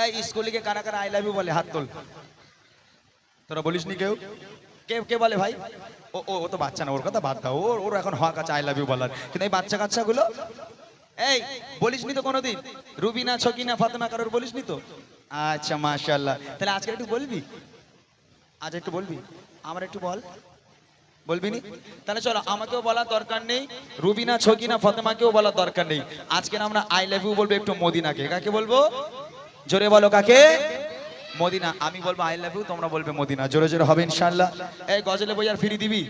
এই স্কুলে কারা কারা আই লাভ ইউ বলে হাত তোল। তোরা বলিস নি কেউ? কে কে বলে ভাই? ও ও ও তো বাচ্চা না ওর কথা বাদ দাও। ওর ওর এখন হওয়া কাছে আই লাভ ইউ বলার। কিন্তু এই বাচ্চা কাচ্চাগুলো? এই বলিস নি তো কোনোদিন? রুবিনা ছকিনা ফাতেমা কারোর বলিস নি তো? আচ্ছা মাশাআল্লাহ। তাহলে আজকে একটু বলবি? আজ একটু বলবি? আমার একটু বল। বলবি নি? তাহলে চলো আমাকেও বলার দরকার নেই রুবিনা ছকিনা ফাতেমাকেও বলার দরকার নেই। আজকে আমরা আই লাভ ইউ বলব একটু মদিনাকে। কাকে বলব? জোরে বলো কাকে? মদিনা। আমি বলব আই লাভ ইউ তোমরা বলবে মদিনা। জোরে জোরে হবে ইনশাল্লাহ এই গজলে বইয়ার ফ্রি দিবি?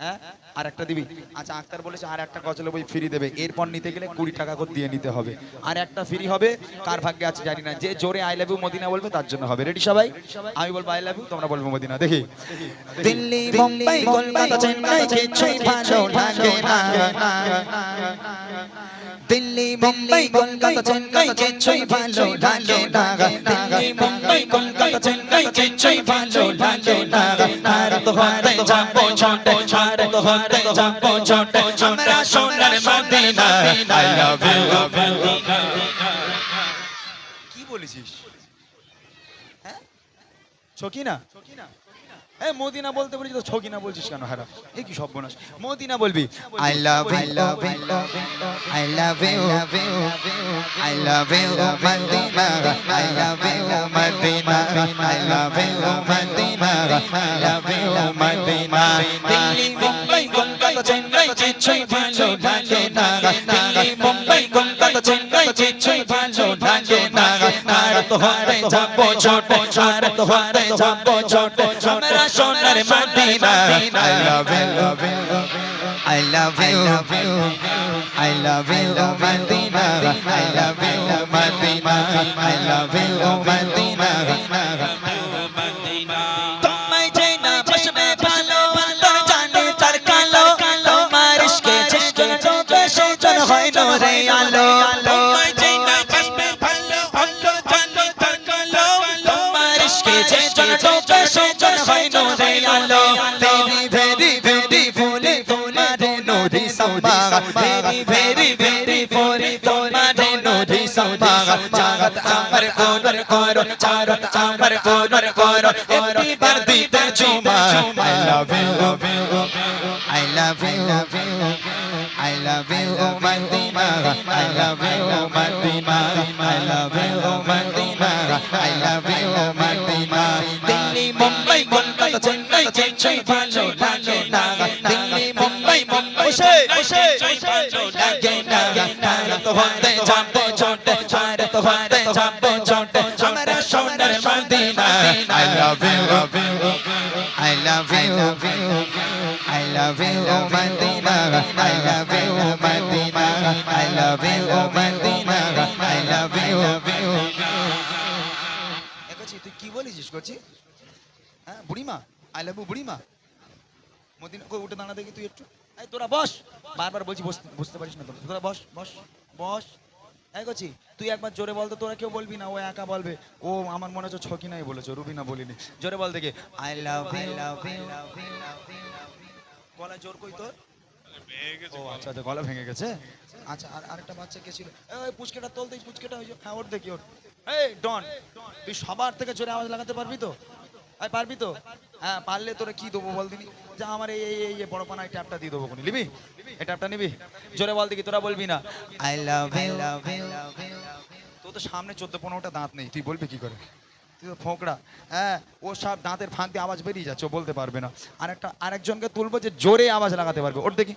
হ্যাঁ? আর একটা দিবি? আচ্ছা আক্তার বলেছে আর একটা গজলে বই ফ্রি দেবে। এরপর নিতে গেলে কুড়ি টাকা করে দিয়ে নিতে হবে। আর একটা ফ্রি হবে, কার ভাগ্যে আছে জানি না। যে জোরে আই লাভ ইউ মদিনা বলবে, তার জন্য হবে। রেডি সবাই? আমি বলব আই লাভ ইউ তোমরা বলব মদিনা। দেখি। দিল্লি, মুম্বাই, কলকাতা, চেন্নাই কিছুই ভালো লাগে না। দিল্লি, মুম্বাই, কলকাতা, চেন্নাই কিছুই ভালো লাগে না। দিল্লি, মুম্বাই, কলকাতা, চেন্নাই কিছুই ভালো লাগে না। ভারত হতে যাব ছোটে ভারত হতে যাব ছোটে আমরা সোনার মদিনা আই লাভ ইউ কি বলেছিস হ্যাঁ ছকিনা এই মদিনা বলতে বলেছি তো ছকিনা বলছিস কেন হারা এই কি সর্বনাশ মদিনা বলবি I love you, love you, I love you, I love you, Medina. I love you, Medina. I love কিছুই ভালো লাগে না দিল্লি মুম্বাই কলকাতা চেন্নাই কিছুই ভালো লাগে না ভারত হতে যাব ছোট ভারত হতে যাব ছোট আমরা সোনার Madina I love you, I love you, I love you, Medina. I love you, Medina. I love you, Medina. ফুলে তোমারে নূরি সম্মা জাগত আমার কোনর হতে যাব ছোটে ভারত হতে যাব ছোটে আমরা সোনার Madina. I love you I love you I love you Madina I love you Madina I love you Madina I love you একছি তুই কি বলেছিস কচি? হ্যাঁ বুড়িমা? আই লাভ ইউ বুড়িমা। মদিনা কই উঠে দাঁড়া দেখি তুই একটু। এই, তোরা বস। বারবার বলছি বুঝতে পারিস না তোরা। বস বস বস। এই কচি, তুই একবার জোরে বল তো, তোরা কেউ বলবি না, ও একা বলবে। ও আমার মনে হচ্ছে ছকি নাই বলেছ রুবিনা বলিনি। জোরে বল দেখে। I love you love you গলা জোর কই তোর? ও আচ্ছা আচ্ছা গলা ভেঙে গেছে। আচ্ছা আর আরেকটা বাচ্চা কে ছিল? এই পুচকেটা তোল তো পুচকেটা হ্যাঁ ওর দেখি, ওর। এই, ডন, তুই সবার থেকে জোরে আওয়াজ লাগাতে পারবি তো? এই পারবি তো? হ্যাঁ পারলে তোরা কি দেবো বল দিনি যা আমার এই এই এই- বড় পানা এই ট্যাপটা দিয়ে দেবো কোনি নিবি? এই ট্যাপটা নিবি? জোরে বল দেখি তোরা বলবি না? I love you তো তো সামনে চোদ্দ পনেরোটা দাঁত নেই তুই বলবি কি করে? তুই তো ফোঁকড়া। হ্যাঁ ও সব দাঁতের ফাঁক দিয়ে আওয়াজ বেরিয়ে যাচ্ছে বলতে পারবে না। আরেকটা আরেকজনকে তুলবো যে জোরে আওয়াজ লাগাতে পারবে। ওর দেখি।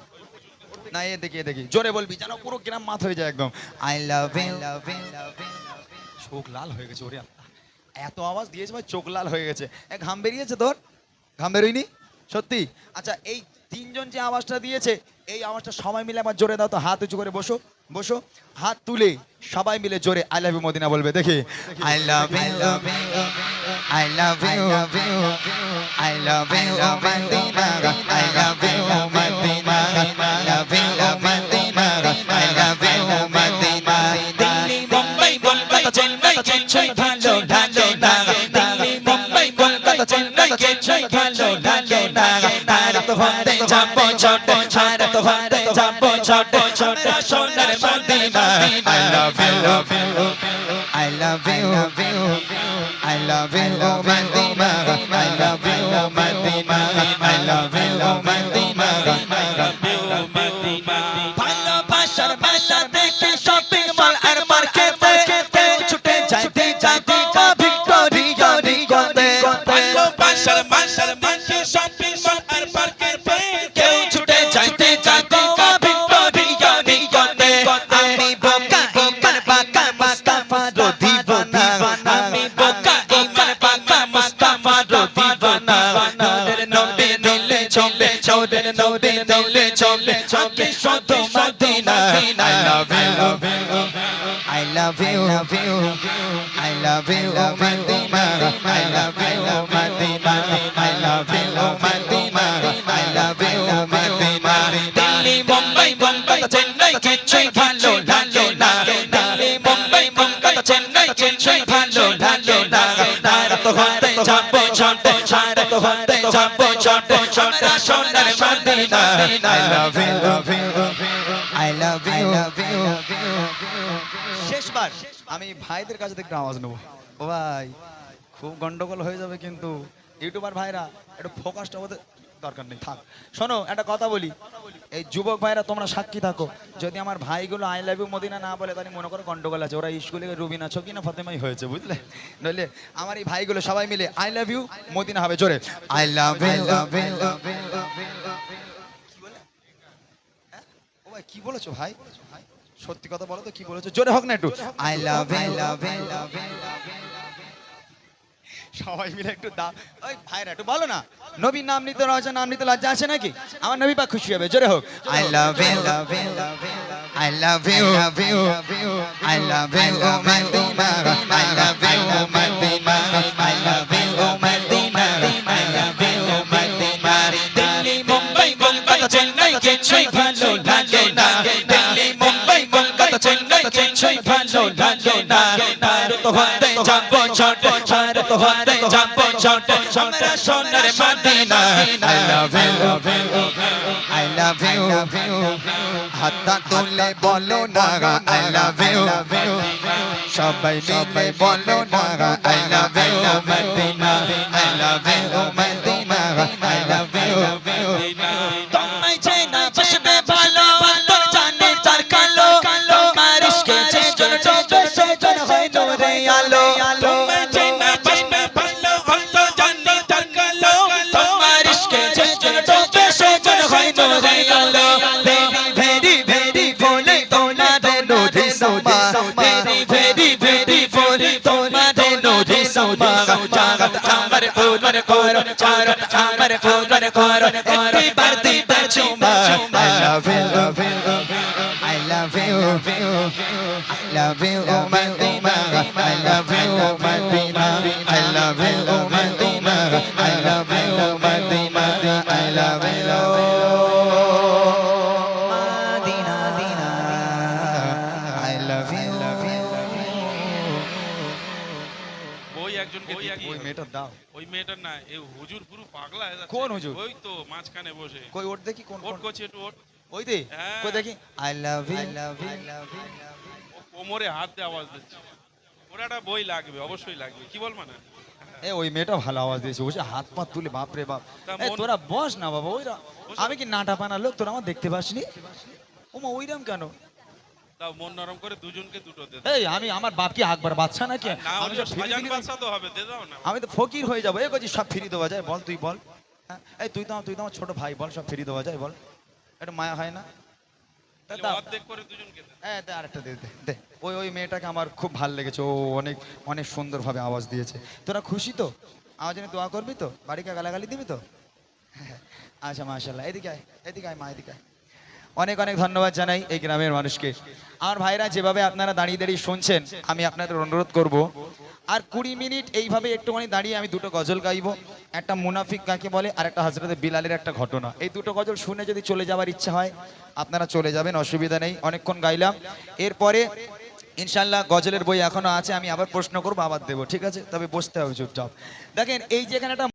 না এ দেখি এ দেখি। জোরে বলবি যেন পুরো গ্রাম মাথ হয়ে যায় একদম। I love you চোখ লাল হয়ে গেছে ওরে। এত আওয়াজ দিয়েছে ভাই চোখ লাল হয়ে গেছে ঘাম বেরিয়েছে তোর ঘাম বেরোয়নি সত্যি আচ্ছা এই তিনজন যে আওয়াজটা দিয়েছে এই আওয়াজটা সবাই মিলে আমার জোরে দাও তো হাত উঁচু করে বসো বসো হাত তুলে সবাই মিলে জোরে আই লাভ ইউ মদিনা বলবে দেখি I love you I love you I love you I love I ছোট ছোট সোনার Medina I love you I love you, I love you, Madina. I love you, চলে চোডের নোডে দিলে চলে চলে শুধু Madina I love you I love you I love you Madina I love you Madina I love you Madina I love you Madina Delhi Mumbai Kolkata Chennai কিছুই ভালো লাগে না দিল্লি মুম্বাই কলকাতা চেন্নাই কিছুই ভালো লাগে না তারা তো হতে যাব ছটে সারা তো হতে যাব ছটে সোনার Madina I love you. I love you. শেষবার আমি ভাইদের কাছে থেকে একটু আওয়াজ নেব। ও ভাই খুব গন্ডগোল হয়ে যাবে কিন্তু। ইউটিউবার ভাইরা একটু ফোকাসটা ওদের দরকার নেই। থাক শোনো একটা কথা বলি। এই যুবক ভাইরা তোমরা সাক্ষী থাকো। যদি আমার ভাইগুলো আই লাভ ইউ মদিনা না বলে তাহলে মনে করো গন্ডগোল আছে। ওরা স্কুলে রুবিনা ছকি না ফতেমাই হয়েছে বুঝলে? নইলে আমার এই ভাইগুলো সবাই মিলে আই লাভ ইউ মদিনা হবে। জোরে। I love you. ভাই কি বলেছ ভাই সত্যি কথা বলো তো কি বলেছ জোরে হোক না একটু I love you সবাই মিলে একটু দাও ওই ভাইরা একটু বলো না নবীর নাম নিতে লজ্জা নাম নিতে লজ্জা আছে নাকি আমার নবী পাক খুশি হবে জোরে হোক I love you I love you I love you Madina I love you Madina I love you Madina I love you Madina Delhi Mumbai Kolkata Chennai কিছুই কিছুই ভালো লাগে না তার তো হতে যাব ছোট তার তো হতে যাব ছোট আমরা সোনার Madina I love you I love you হাতটা তুলে বলো না I love you সবাই মিলে বলো না I love you Madina I love you very very very বলে তোমাদের নদী সোমা জাগত আমার পূরণ করো চারত আমার পূরণ করো একবার দিতে চুমা I love you I love you I love you Madina কোন হুজুর? ওই তো মাঝখানে বসে। কই ওট দেখি কোন ওট করছে একটু ওট ওই দে হ্যাঁ। কই দেখি? I love you ও কোমরে হাত দিয়ে আওয়াজ দিচ্ছে। ওর একটা বই লাগবে অবশ্যই লাগবে। কি বল মানে এ ওই মেয়েটা ভালো আওয়াজ দিয়েছে বসে হাত পা তুলে বাপ। রে বাপ এ, তোরা বস না বাবা ওইরা আমি কি নাটা পানা লোক তোরা আমার দেখতে পাসনি? ওমা ওইরাম কেন? তাও মন নরম করে দুজনকে দুটো দে এই আমি আমার বাপ কি আকবর বাচ্চা নাকি? আমি তো হবে দে দাও না। আমি তো ফকির হয়ে যাব। এ কছি সব ফিরি দেওয়া যায় বল তুই বল। এই তুই তো আমার- তুই তো আমার ছোট ভাই বল সব ফিরি দেওয়া যায় বল। এটা মায়া হয় না? হ্যাঁ দে আরেকটা দে দে ওই ওই মেয়েটাকে আমার খুব ভালো লেগেছে ও অনেক অনেক সুন্দরভাবে আওয়াজ দিয়েছে। তোরা খুশি তো? আওয়াজ দোয়া করবি তো? বাড়িকে গালাগালি দিবি তো? আচ্ছা মাশাল্লাহ এদিকে আয় এদিকে আয় মা এদিকে আয়। অনেক অনেক ধন্যবাদ জানাই এই গ্রামের মানুষকে। আমার ভাইরা যেভাবে আপনারা দাঁড়িয়ে দাঁড়িয়ে শুনছেন, আমি আপনাদের অনুরোধ করব। আর কুড়ি মিনিট এইভাবে একটুখানি দাঁড়িয়ে আমি দুটো গজল গাইবো। একটা মুনাফিক কাকে বলে, আর একটা হজরতে বিলালের একটা ঘটনা। এই দুটো গজল শুনে যদি চলে যাওয়ার ইচ্ছা হয়, আপনারা চলে যাবেন, অসুবিধা নেই। অনেকক্ষণ গাইলাম। এরপরে ইনশাল্লাহ গজলের বই এখনও আছে, আমি আবার প্রশ্ন করব, আবার দেবো, ঠিক আছে? তবে বসতে হবে চুপচাপ। দেখেন, এই যে এখানে একটা